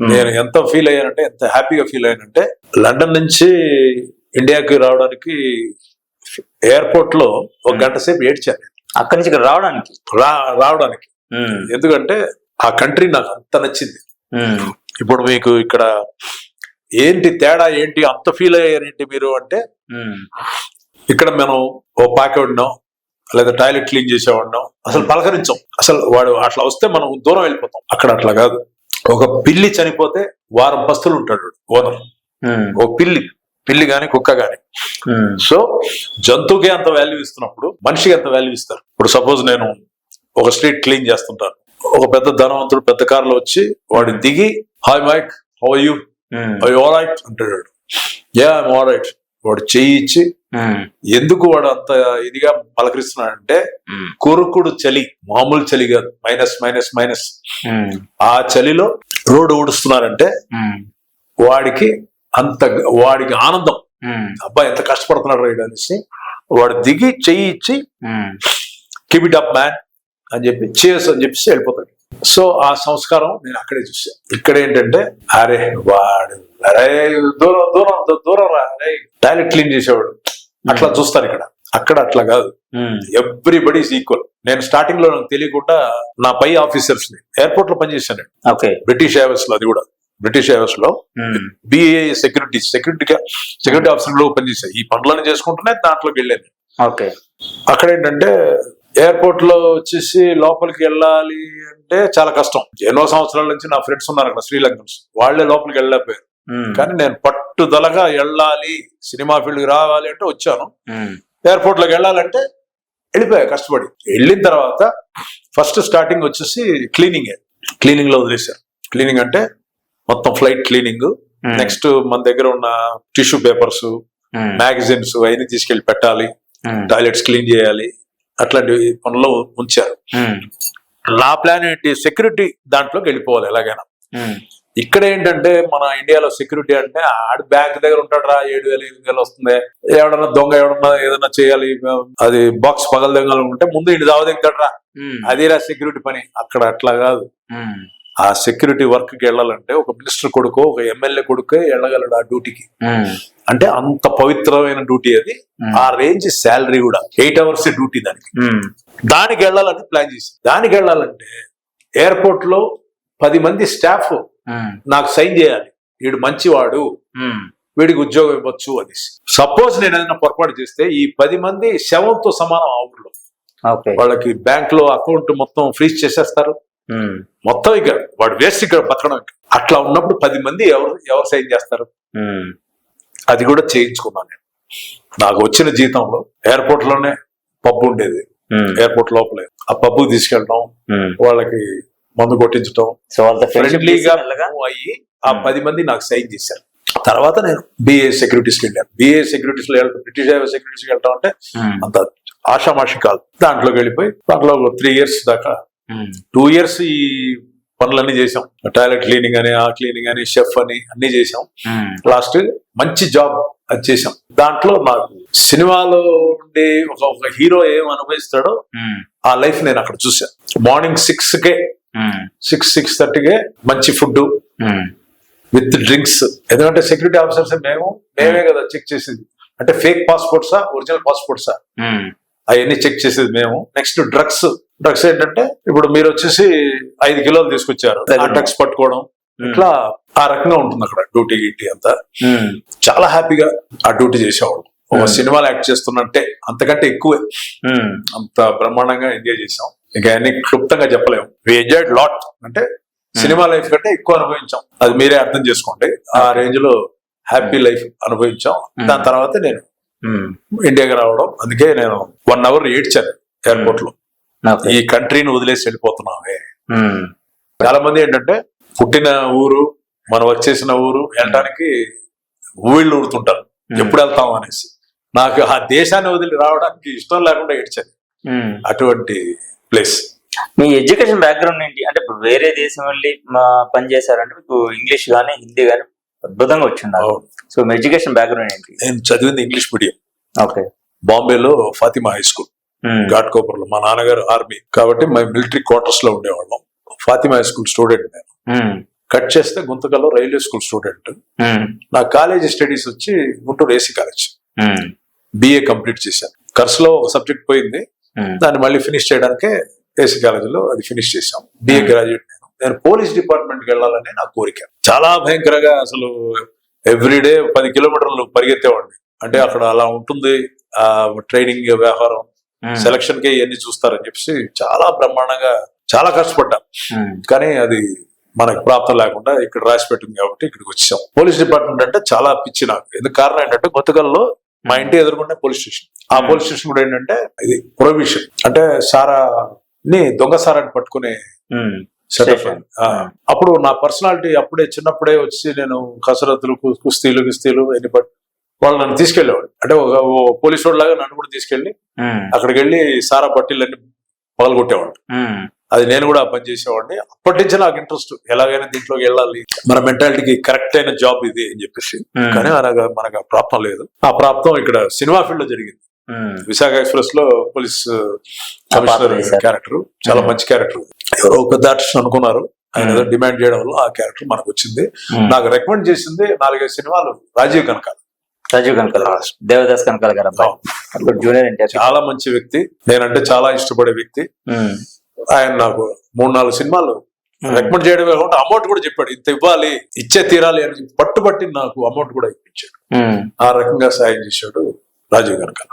నేను ఎంత ఫీల్ అయ్యానంటే ఎంత హ్యాపీగా ఫీల్ అయ్యానంటే లండన్ నుంచి ఇండియాకి రావడానికి ఎయిర్పోర్ట్లో ఒక గంట సేపు ఏడ్చాను అక్కడి నుంచి ఇక్కడ రావడానికి? రావడానికి. ఎందుకంటే ఆ కంట్రీ నాకు అంత నచ్చింది. ఇప్పుడు మీకు ఇక్కడ ఏంటి తేడా ఏంటి అంత ఫీల్ అయ్యారేంటి మీరు అంటే ఇక్కడ మనం ఓ పాకేవాడినాం లేదా టాయిలెట్ క్లీన్ చేసేవాడినాం అసలు పలకరించాం. అసలు వాడు అట్లా వస్తే మనం దూరం వెళ్ళిపోతాం. అక్కడ అట్లా కాదు. ఒక పిల్లి చనిపోతే వారం పస్తులు ఉంటాడు ఓనర్. ఉమ్, ఓ పిల్లి పిల్లి గాని కుక్క గాని. ఉమ్, సో జంతువుకే అంత వాల్యూ ఇస్తున్నప్పుడు మనిషికి ఎంత వాల్యూ ఇస్తారు. ఇప్పుడు సపోజ్ నేను ఒక స్ట్రీట్ క్లీన్ చేస్తుంటాను. ఒక పెద్ద ధనవంతుడు పెద్ద కారులో వచ్చి వాడు దిగి hi Mike how you I all right అంటాడు యా ఐమ్ ఆల్ రైట్ వాడు చెయ్యి ఇచ్చి ఎందుకు వాడు అంత ఇదిగా పలకరిస్తున్నాడంటే ఉమ్, కొరుకుడు చలి మామూలు చలి కాదు మైనస్ మైనస్ మైనస్. ఆ. చలిలో రోడ్డు ఊడుస్తున్నారంటే వాడికి అంత వాడికి ఆనందం. అబ్బాయి ఎంత కష్టపడుతున్నాడు రైడ్ అనేసి వాడు దిగి చెయ్యి ఇచ్చి ఇట్ అప్ మ్యాన్ అని చెప్పి చేస్ అని చెప్పేసి వెళ్ళిపోతాడు. సో ఆ సంస్కారం నేను అక్కడే చూసా ఇక్కడ ఏంటంటే అరే వాడు అరే దూరం దూరం దూరం రా అరే టాయిలెట్ క్లీన్ చేసేవాడు. అట్లా చూస్తారు ఇక్కడ. అక్కడ అట్లా కాదు. ఎవ్రీబడి ఈజ్ ఈక్వల్ నేను స్టార్టింగ్లో నాకు తెలియకుండా నా పై ఆఫీసర్స్ని ఎయిర్పోర్ట్లో పనిచేశాను. ఓకే. బ్రిటిష్ ఎయిర్వేస్లో అది కూడా. బ్రిటిష్ ఎయిర్వేస్లో బిఏ సెక్యూరిటీ సెక్యూరిటీ సెక్యూరిటీ ఆఫీసర్లో పనిచేశాను ఈ పనులను చేసుకుంటూనే దాంట్లోకి వెళ్ళాను ఓకే. అక్కడ ఏంటంటే ఎయిర్పోర్ట్లో వచ్చేసి లోపలికి వెళ్ళాలి అంటే చాలా కష్టం. ఎన్నో సంవత్సరాల నుంచి నా ఫ్రెండ్స్ ఉన్నారు అక్కడ శ్రీలంకన్స్. వాళ్ళే లోపలికి వెళ్ళలేకపోయారు. కానీ నేను పట్టుదలగా వెళ్ళాలి సినిమా ఫీల్డ్కి రావాలి అంటే వచ్చాను. ఎయిర్పోర్ట్లోకి వెళ్ళాలంటే వెళ్ళిపోయా కష్టపడి. వెళ్ళిన తర్వాత ఫస్ట్ స్టార్టింగ్ వచ్చేసి క్లీనింగ్. క్లీనింగ్లో వదిలేశారు క్లీనింగ్ అంటే మొత్తం ఫ్లైట్ క్లీనింగ్. నెక్స్ట్ మన దగ్గర ఉన్న టిష్యూ పేపర్స్ మ్యాగజైన్స్ అవన్నీ తీసుకెళ్ళి పెట్టాలి. టాయిలెట్స్ క్లీన్ చేయాలి. అట్లాంటి పనులు ఉంచారు నా ప్లాన్ ఏంటి? సెక్యూరిటీ దాంట్లోకి వెళ్ళిపోవాలి ఎలాగైనా. ఇక్కడ ఏంటంటే మన ఇండియాలో సెక్యూరిటీ అంటే ఆడు బ్యాంక్ దగ్గర ఉంటాడు రా ఏడు వేలు ఎనిమిది వేలు వస్తుంది. ఎవడన్నా దొంగ ఎవడన్నా ఏదన్నా చేయాలి అది బాక్స్ పగల దొంగలు ఉంటే ముందు ఇంటి దావదింటాడు రా ఉమ్, అదేరా సెక్యూరిటీ పని? అక్కడ అట్లా కాదు. ఆ సెక్యూరిటీ వర్క్కి వెళ్ళాలంటే ఒక మినిస్టర్ కొడుకో ఒక ఎమ్మెల్యే కొడుకే వెళ్ళగలడు ఆ డ్యూటీకి. అంటే అంత పవిత్రమైన డ్యూటీ అది. ఆ రేంజ్ శాలరీ కూడా ఎయిట్ అవర్స్ డ్యూటీ దానికి. దానికి వెళ్ళాలని ప్లాన్ చేసి దానికి వెళ్ళాలంటే ఎయిర్పోర్ట్లో పది మంది స్టాఫ్ నాకు సైన్ చేయాలి. వీడు మంచివాడు. వీడికి ఉద్యోగం ఇవ్వచ్చు అని సపోజ్ నేను ఏదైనా పొరపాటు చేస్తే ఈ పది మంది శవంతో సమానం ఆ ఓకే. వాళ్ళకి బ్యాంక్లో అకౌంట్ మొత్తం ఫ్రీజ్ చేసేస్తారు. మొత్తం ఇక వాడు వేస్ట్ ఇక్కడ బతకడం. అట్లా ఉన్నప్పుడు పది మంది ఎవరు ఎవరు సైన్ చేస్తారు? అది కూడా చేయించుకున్నాను నేను. నాకు వచ్చిన జీతంలో ఎయిర్పోర్ట్లోనే పబ్ ఉండేది. ఎయిర్పోర్ట్ లోపలే. ఆ పబ్బు తీసుకెళ్ళడం. వాళ్ళకి మందు కొట్టించడం ఫ్రెండ్లీగా అయ్యి ఆ Hmm. పది మంది నాకు సైన్ చేశారు. తర్వాత నేను బిఏ సెక్యూరిటీస్కి వెళ్ళాను బిఏ సెక్యూరిటీస్లో వెళ్ళడం బ్రిటిష్ సెక్యూరిటీస్ వెళ్ళడం అంటే ఉమ్, అంత ఆషామాషి కాదు. దాంట్లోకి వెళ్ళిపోయి దాంట్లో త్రీ ఇయర్స్ దాకా టూ ఇయర్స్ ఈ పనులన్నీ చేసాం టాయిలెట్ క్లీనింగ్ అని ఆ క్లీనింగ్ అని షెఫ్ అని అన్ని చేసాం లాస్ట్ మంచి జాబ్ అది చేసాం దాంట్లో నాకు సినిమాలో ఉండే ఒక హీరో ఏం అనుభవిస్తాడో ఆ లైఫ్ నేను అక్కడ చూసాను మార్నింగ్ సిక్స్ కే సిక్స్ సిక్స్ థర్టీకే మంచి ఫుడ్ ఉమ్, విత్ డ్రింక్స్. ఎందుకంటే సెక్యూరిటీ ఆఫీసర్స్ మేము మేమే కదా చెక్ చేసేది. అంటే ఫేక్ పాస్పోర్ట్సా ఒరిజినల్ పాస్పోర్ట్సా? ఉమ్, అవన్నీ చెక్ చేసేది మేము. Next drugs. డ్రగ్స్ ఏంటంటే ఇప్పుడు మీరు వచ్చేసి ఐదు కిలోలు తీసుకొచ్చారు. ఆ డ్రగ్స్ పట్టుకోవడం. ఇట్లా ఆ రకంగా ఉంటుంది అక్కడ డ్యూటీ గిట్టి అంతా. చాలా హ్యాపీగా ఆ డ్యూటీ చేసేవాడు ఒక Hmm. సినిమాలో యాక్ట్ చేస్తున్నట్టే అంతకంటే ఎక్కువే. ఉమ్, అంత బ్రహ్మాండంగా ఎంజాయ్ చేసాం ఇంకా అన్ని క్లుప్తంగా చెప్పలేము వి ఎంజాయ్డ్ లాట్ అంటే సినిమా లైఫ్ కంటే ఎక్కువ అనుభవించాం. అది మీరే అర్థం చేసుకోండి. ఆ రేంజ్లో హ్యాపీ లైఫ్ అనుభవించాం. దాని తర్వాత నేను ఇండియాకి రావడం. అందుకే నేను వన్ అవర్ ఏడ్చాను ఎయిర్పోర్ట్లో ఈ కంట్రీని వదిలేసి వెళ్ళిపోతున్నామే చాలా మంది ఏంటంటే పుట్టిన ఊరు మనం వచ్చేసిన ఊరు వెళ్ళడానికి ఊళ్ళు ఊరుతుంటారు. ఎప్పుడు వెళ్తాం అనేసి. నాకు ఆ దేశాన్ని వదిలి రావడానికి ఇష్టం లేకుండా ఏడ్చాను. అటువంటి ప్లేస్. మీ ఎడ్యుకేషన్ బ్యాక్గ్రౌండ్ ఏంటి? అంటే ఇప్పుడు వేరే దేశం వెళ్ళి మా పని చేశారంటే మీకు ఇంగ్లీష్ గానీ హిందీ గానీ అద్భుతంగా వచ్చి ఉండాలి సో మీ ఎడ్యుకేషన్ బ్యాక్గ్రౌండ్ ఏంటి? నేను చదివింది ఇంగ్లీష్ మీడియం. ఓకే. బాంబేలో ఫాతిమా హై స్కూల్. ఘాట్ కోపర్లో మా నాన్నగారు ఆర్మీ. కాబట్టి మేము మిలిటరీ క్వార్టర్స్లో ఉండేవాళ్ళం. ఫాతిమా హై స్కూల్ స్టూడెంట్ నేను. కట్ చేస్తే గుంతకల్లో రైల్వే స్కూల్ స్టూడెంట్. నా కాలేజీ స్టడీస్ వచ్చి Guntur AC college. BA complete చేశాను. కర్సులో ఒక సబ్జెక్ట్ పోయింది. ఉమ్, దాన్ని మళ్ళీ ఫినిష్ చేయడానికే ఏసీ కాలేజీలో అది ఫినిష్ చేశాం. BA Hmm. గ్రాడ్యుయేట్ నేను. నేను పోలీస్ డిపార్ట్మెంట్కి వెళ్ళాలని నా కోరిక. చాలా భయంకరంగా అసలు ఎవ్రీడే పది కిలోమీటర్లు పరిగెత్తేవాడిని. అంటే అక్కడ అలా ఉంటుంది. ఆ ట్రైనింగ్ వ్యవహారం సెలక్షన్కి ఇవన్నీ చూస్తారని చెప్పేసి చాలా బ్రహ్మాండంగా చాలా కష్టపడ్డా. కానీ అది మనకు ప్రాప్తం లేకుండా ఇక్కడ రాసి పెట్టింది కాబట్టి ఇక్కడికి వచ్చాం. పోలీస్ డిపార్ట్మెంట్ అంటే చాలా పిచ్చి నాకు. ఎందుకు కారణం ఏంటంటే కొత్తగల్లో మా ఇంటి ఎదురుకుంటే పోలీస్ స్టేషన్. ఆ పోలీస్ స్టేషన్ కూడా ఏంటంటే ఇది ప్రొహిబిషన్. అంటే సారా ని దొంగ సారాన్ని పట్టుకునే Station. అప్పుడు నా పర్సనాలిటీ అప్పుడే చిన్నప్పుడే వచ్చి నేను కసరత్తులు కుస్తీలు గిస్తీలు ఎన్ని పట్ వాళ్ళు నన్ను తీసుకెళ్ళేవాడు అంటే ఒక పోలీసు లాగా నన్ను కూడా తీసుకెళ్ళి ఉమ్, అక్కడికి వెళ్ళి సారా బట్టీలన్నీ పగలగొట్టేవాడు అది నేను కూడా పని చేసేవాడిని. అప్పటి నుంచి నాకు ఇంట్రెస్ట్ ఎలాగైనా దీంట్లోకి వెళ్ళాలి. మన మెంటాలిటీకి కరెక్ట్ అయిన జాబ్ ఇది అని చెప్పేసి. కానీ అలాగా మనకు ఆ ప్రాప్తం లేదు. ఆ ప్రాప్తం ఇక్కడ సినిమా ఫీల్డ్లో జరిగింది. విశాఖ ఎక్స్ప్రెస్లో పోలీస్ కమిషనర్. క్యారెక్టర్ చాలా. మంచి క్యారెక్టర్ ఎవరో ఒక పెద్ద ఆర్టిస్ట్ అనుకున్నారు. ఆయన ఏదో. డిమాండ్ చేయడం వల్ల ఆ క్యారెక్టర్ మనకు వచ్చింది. నాకు రికమెండ్ చేసింది నాలుగైదు సినిమాలు. రాజీవ్ కనకాల. రాజీవ్ కనకాల. దేవదాస్ కనకాల గారు జూనియర్ చాలా మంచి వ్యక్తి. నేనంటే చాలా ఇష్టపడే వ్యక్తి. ఆయన నాకు మూడు నాలుగు సినిమాలు రికమెండ్ చేయడమే కాకుండా అమౌంట్ కూడా చెప్పాడు. ఇంత ఇవ్వాలి ఇచ్చే తీరాలి అని పట్టుబట్టి నాకు అమౌంట్ కూడా ఇప్పించాడు. ఆ రకంగా సాయం చేశాడు రాజీవ్ కనకాల